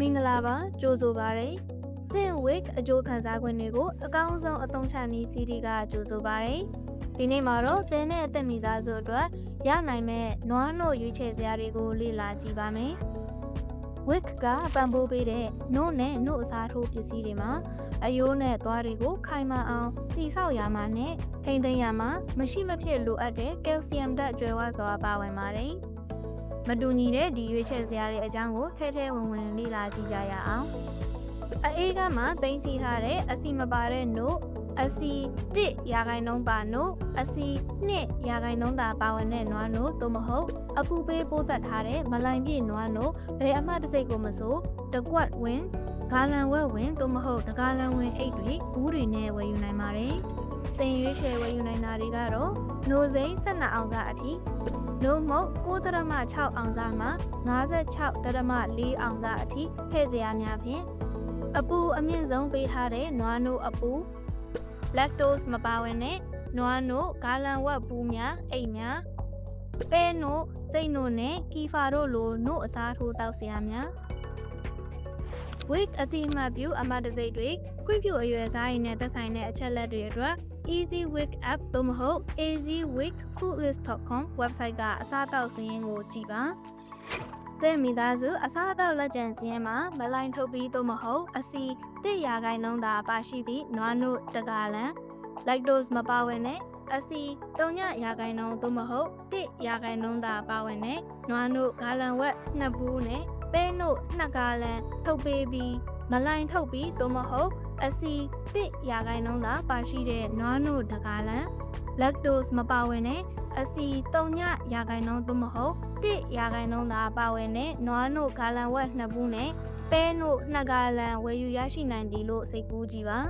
မင်္ဂလာပါကြိုဆိုပါရစေသင် wig အကျိုးခံစား권တွေကိုအကောင်းဆုံးအသုံးချနည်းစီးတီကကြိုဆိုပါရစေဒီနေ့မှာတော့သင်နဲ့အသက်မိသားစုအတွက်ရနိုင်မဲ့နွားနို့ရွေးချယ်စရာတွေကိုလေ့လာကြည့်ပါမယ် wig ကပံပိုးပေးတဲ့နို့နဲ့နို့အစားထိုးပစ္စည်းတွေမှာအယိုးနဲ့သွားတွေကိုခိုင်မာအောင်တိဆောက်ရမှာနဲ့ထိမ့်သိမ်းရမှာမရှိမဖြစ်လိုအပ်တဲ့ကယ်လ်ဆီယမ်ဓာတ်ကြွယ်ဝစွာပါဝင်ပါတယ် မတူညီတဲ့ဒီရွေးချယ်စရာတွေအကြောင်းကိုထဲထဲဝင်ဝင်လေ့လာကြည့်ကြရအောင်အအေးကမှတင်စီထားတဲ့အစီမပါတဲ့နို့အစီ1ရာခိုင်နှုန်းပါနို့အစီ2ရာခိုင်နှုန်းသာပါဝင်တဲ့နွားနို့သို့မဟုတ်အပူပေးပိုးသက်ထားတဲ့မလိုင်ပြည့်နွားနို့ဘယ်အမှတ်တစ်စိတ်ကိုမဆိုတကွက်ဝင်ဂါလန်ဝက်ဝင်သို့မဟုတ်တဂါလန်ဝင်အိတ်တွေဘူးတွေနဲ့ဝယ်ယူနိုင်ပါတယ်။တင်ရွေးချယ်ဝယ်ယူနိုင်တာတွေကတော့နိုစိမ့်12အောင်စာအထိ နို့မဟုတ်9.6အောင်စာမှ56.4အောင်စာအထိထည့်စရာများဖြင့်အပူအမြင့်ဆုံးပေးထားတဲ့နွားနို့အပူ lactose မပါဝင်တဲ့နွားနို့ဂါလန်ဝက်ပူးများအိတ်များပဲနို့စိတ်နို့နဲ့ကီဖာတို့လိုနို့အစားထိုးတောက်စရာများ wig အတိအမှတ်ပြုအမတ်တစိတ်တွေခွင့်ပြုအရွယ်စားရည်နဲ့သက်ဆိုင်တဲ့အချက်လက်တွေအတွက် Easy Wig app သို့မဟုတ် easywigfoodlist.com website ကအစားအသောက်စည်းရင်းကိုကြည့်ပါ။သင်မိသားစုအစားအသောက်လက်ကျန်စည်းရင်းမှာမလိုင်းထုတ်ပြီးသို့မဟုတ်အစီ1ရာခိုင်နှုန်းသာပါရှိသည့်နွားနို့တကာလန် lactose မပါဝင်တဲ့အစီ3ရာခိုင်နှုန်းသို့မဟုတ်1ရာခိုင်နှုန်းသာပါဝင်တဲ့နွားနို့ဂါလန်ဝက်နှစ်ဘူးနဲ့ပဲနို့နှစ်ကာလန်ထုတ်ပေးပြီးမလိုင်းထုတ်ပြီးသို့မဟုတ် အစီ1ရာခိုင်နှုန်းသာပါရှိတဲ့နွားနို့တကာလန် lactose မပါဝင်တဲ့အစီ3ရာခိုင်နှုန်းသို့မဟုတ်1ရာခိုင်နှုန်းသာပါဝင်တဲ့နွားနို့ဂါလန်ဝက်နှစ်ဘူးနဲ့ပဲနို့နှစ်ကာလန်ဝယ်ယူရရှိနိုင်သည်လို့စိတ်ကူးကြည့်ပါ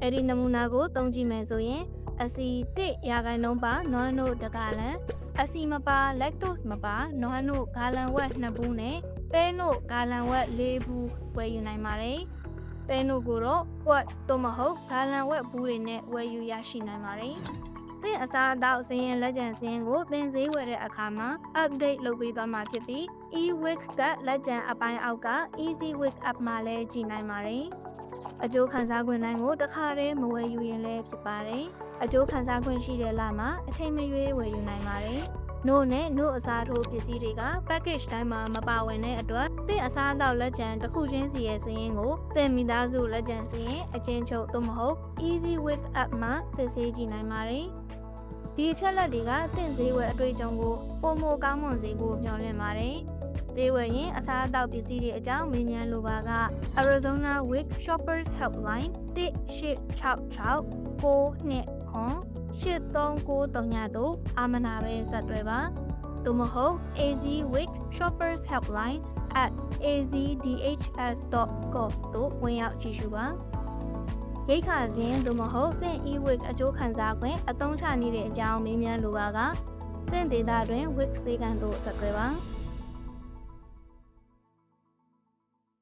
အဲ့ဒီနမူနာကိုသုံးကြည့်မယ်ဆိုရင်အစီ1ရာခိုင်နှုန်းပါနွားနို့တကာလန်အစီမပါ lactose မပါနွားနို့ဂါလန်ဝက်နှစ်ဘူးနဲ့ပဲနို့ဂါလန်ဝက်၄ဘူးဝယ်ယူနိုင်ပါတယ်။ ပဲနို့ကိုတော့ဝက်သို့မဟုတ်ဂါလန်ဝက်ဘူးတွေနဲ့ဝယ်ယူရရှိနိုင်ပါတယ်။သင်အစားအသောက်စင်းရင်လက်ကျန်စင်းကိုသင်ဈေးဝယ်တဲ့အခါမှာ update လုပ်ပေးသွားမှာဖြစ်ပြီး e-week ကလက်ကျန်အပိုင်းအောက်က easy week app မှာလည်းကြည့်နိုင်ပါတယ်။အကျိုးခံစား권တိုင်းကိုတစ်ခါတည်းမဝယ်ယူရင်လည်းဖြစ်ပါတယ်။အကျိုးခံစား권ရှိတဲ့လမှာအချိန်မရွေးဝယ်ယူနိုင်ပါတယ်။ နို့နဲ့နို့အစားထိုးပစ္စည်းတွေက package တိုင်းမှာမပါဝင်တဲ့အတွက်သင်အစားအသောက်လက်ကျန်တစ်ခုချင်းစီရဲ့စည်ရင်းကိုသင်မိသားစုလက်ကျန်စည်ရင်းအချင်းချုပ်သို့မဟုတ် Easy Week app မှာစစ်ဆေးကြည့်နိုင်ပါတယ်။ဒီအချက်လက်တွေကသင်ဈေးဝယ်အတွေ့အကြုံကိုပုံမကောင်းမွန်စေဖို့မျှော်လင့်ပါတယ်။ဈေးဝယ်ရင်အစားအသောက်ပစ္စည်းတွေအကြောင်းမေးမြန်းလိုပါက Arizona Week Shoppers Helpline 1866 9 ခွန်8393တို့အာမနာပဲဆက်တွဲပါသို့မဟုတ် AZ Week Shoppers Helpline @azdhs.gov တို့ဝင်ရောက်ကြည့်ရှုပါရိတ်ခါစဉ်သို့မဟုတ်သင် e-week အကျိုးခံစား권အသုံးချနေတဲ့အကြောင်းမေးမြန်းလိုပါကသင်ဒေတာတွင် week စေကန်တို့ဆက်သွဲပါ